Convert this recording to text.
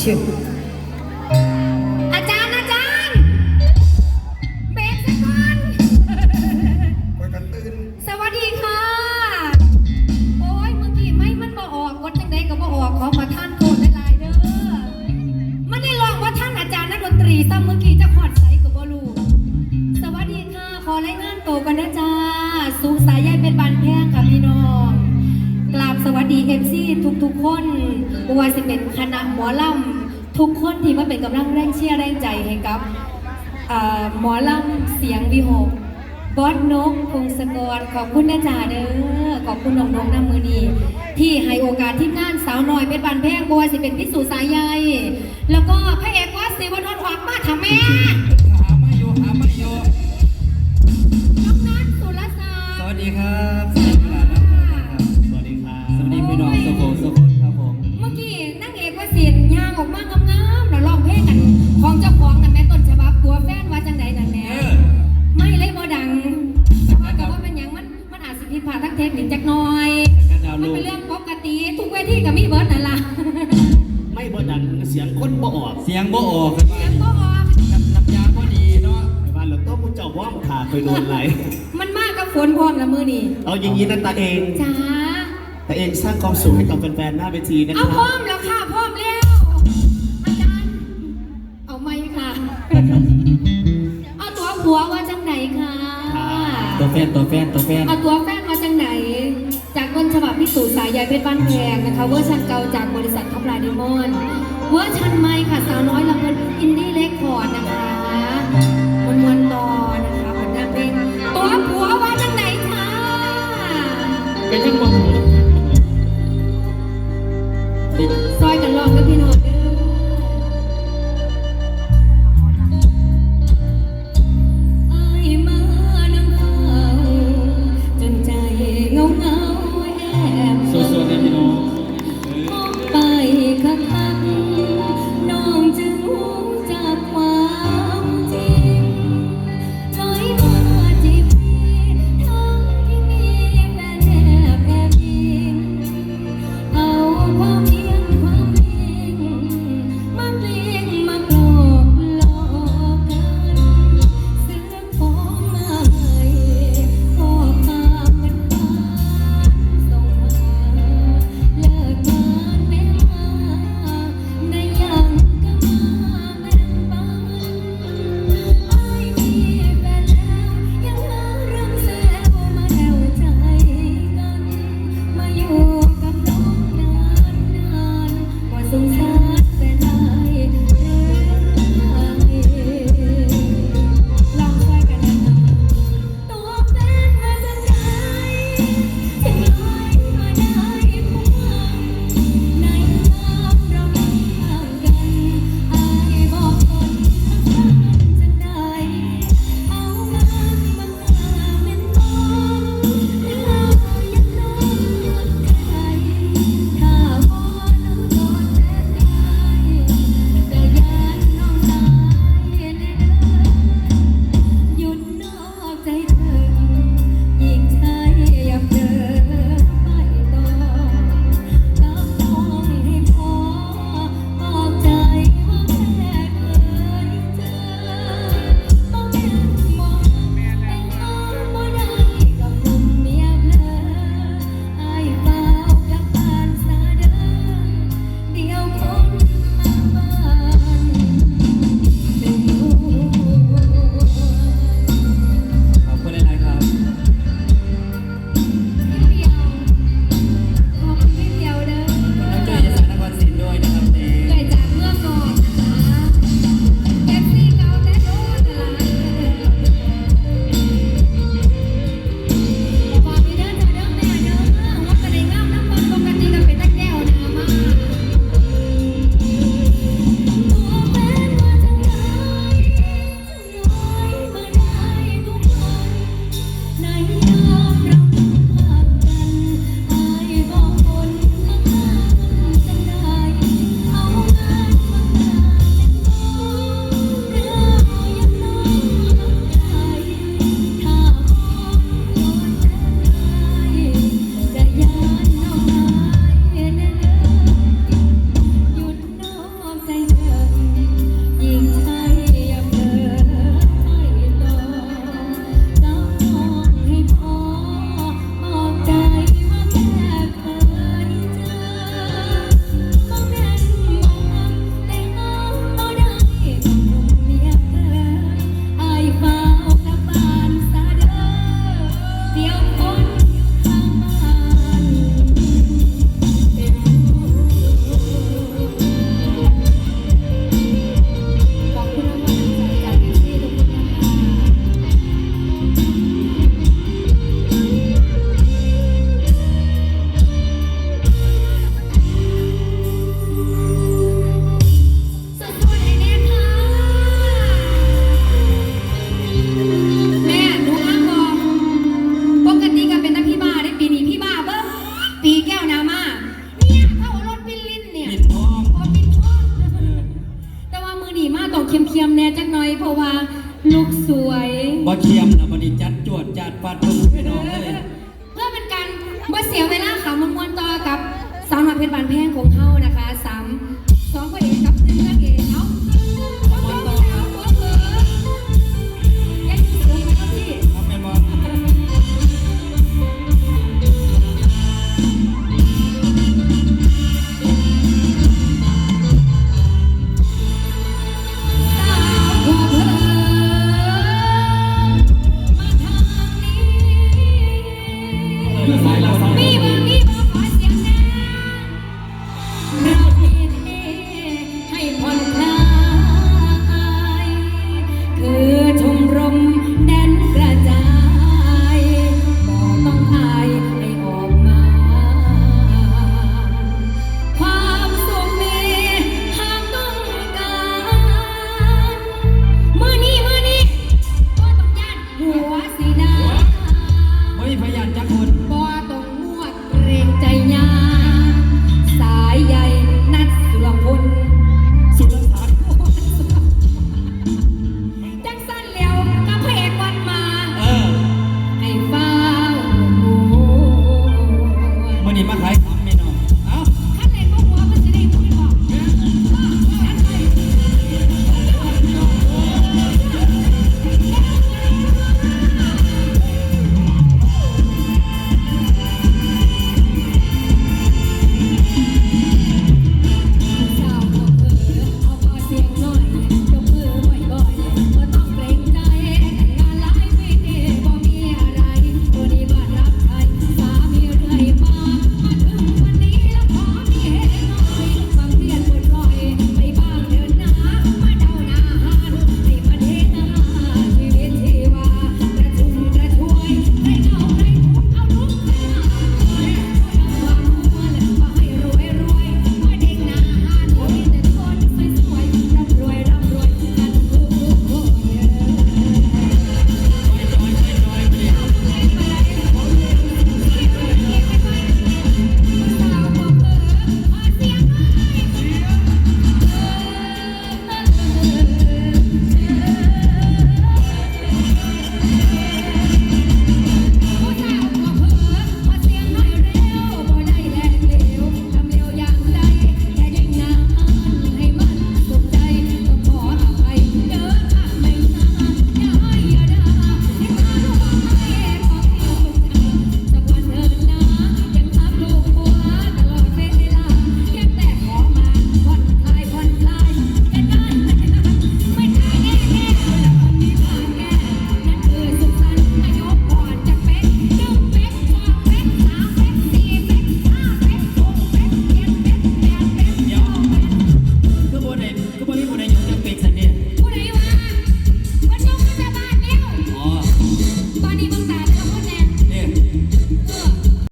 ชิวอาจารย์อาจารย์เบรกสักก่อนคอยกันตื่นสวัสดีค่ะ โอ้ยเมื่อกี้ไม่มันบ่ออกกดจังใดก็บ่ออกขอประทานโทษหลายๆเด้อมันได้ลองว่าท่านอาจารย์นักดนตรีซ้ำเมื่อกี้จะขอดใสกับบ่รู้สวัสดีค่ะ ขอรายงานตัวกันนะจ้าสุสายใยเป็นบานแพงค่ะพี่น้องกราบสวัสดีเอฟซีทุกๆคน บัว่าสิเป็นคณะหมอลำทุกคนที่มาเป็นกำลังแรงเชียร์แรงใจให้กับหมอลำเสียงวิหกบอสนกคงสกรขอบคุณนะจ่าเด้อขอบคุณน้องนกน้ำมือนีที่ให้โอกาสที่งานสาวน้อยเป็นบันแพงบัวสิเป็นพิสูจน์สายใยแล้วก็พระเอกว่าสิวันทนหวังมาทำแม่ จักหน่อยการดาวมันลูกเป็นเรื่องปกติ ทุกเวทีก็มีเบิร์ดนั่นล่ะไม่บ่ดังเสียงคนบ่ออกเสียงโบออกกันเสียงก็ออกน้ำน้ำยาพอดีเนาะแต่ว่าเราต้องมุเจ้าว่องขาเคยโดนไหลมันมากกับฝนพร้อมละมือนี่เอาอย่างนี้นะตาเองจ้าตาเองสร้างความสุขให้กับแฟนๆหน้าเวทีนะคเอารับพร้อมแล้วค่ะพร้อมแล้วอาจารย์เอาไหมค่ะ เอาตัวผัวว่าจังไหนคะตัวแฟนตัวแฟนตัวแฟนเอาตัวแฟ พิสูจน์สายใยเพชรบ้านแพงนะคะเวอร์ชันเก่าจากบริษัทท็อปไลน์ดิมอนด์เวอร์ชันใหม่ค่ะสาวน้อยลำเงินอินดี้เล็กคอร์ดนะคะมวนมวนๆต่อนะคะผลงานเพลงตัวผัวว่าจังไหนคะเป็นจังหวะซอยกันลองกับพี่น้อง แห้งของเฮานะคะ